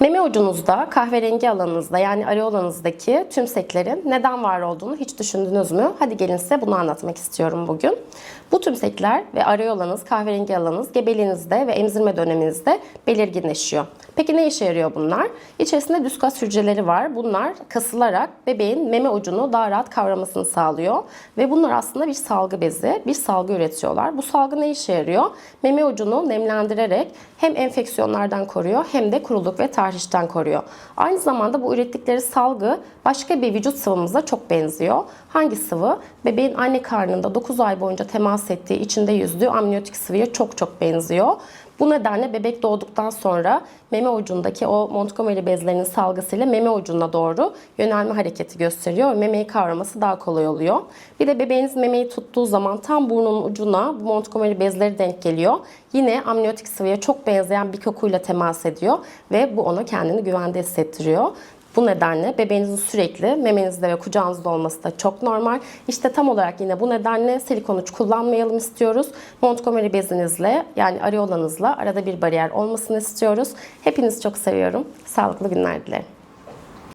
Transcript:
Meme ucunuzda, kahverengi alanınızda yani areolanızdaki tümseklerin neden var olduğunu hiç düşündünüz mü? Hadi gelin size bunu anlatmak istiyorum bugün. Bu tümsekler ve areolanız, kahverengi alanınız gebeliğinizde ve emzirme döneminizde belirginleşiyor. Peki ne işe yarıyor bunlar? İçerisinde düz kas hücreleri var. Bunlar kasılarak bebeğin meme ucunu daha rahat kavramasını sağlıyor. Ve bunlar aslında bir salgı bezi, bir salgı üretiyorlar. Bu salgı ne işe yarıyor? Meme ucunu nemlendirerek hem enfeksiyonlardan koruyor hem de kuruluk ve tahrişten koruyor. Aynı zamanda bu ürettikleri salgı başka bir vücut sıvımıza çok benziyor. Hangi sıvı? Bebeğin anne karnında 9 ay boyunca temas ettiği, içinde yüzdüğü amniyotik sıvıya çok çok benziyor. Bu nedenle bebek doğduktan sonra meme ucundaki o Montgomery bezlerinin salgısıyla meme ucuna doğru yönelme hareketi gösteriyor memeyi kavraması daha kolay oluyor. Bir de bebeğiniz memeyi tuttuğu zaman tam burnunun ucuna bu Montgomery bezleri denk geliyor. Yine amniyotik sıvıya çok benzeyen bir kokuyla temas ediyor ve bu ona kendini güvende hissettiriyor. Bu nedenle bebeğinizin sürekli memenizde ve kucağınızda olması da çok normal. İşte tam olarak yine bu nedenle silikon uç kullanmayalım istiyoruz. Montgomery bezinizle yani areolanızla arada bir bariyer olmasını istiyoruz. Hepinizi çok seviyorum. Sağlıklı günler dilerim.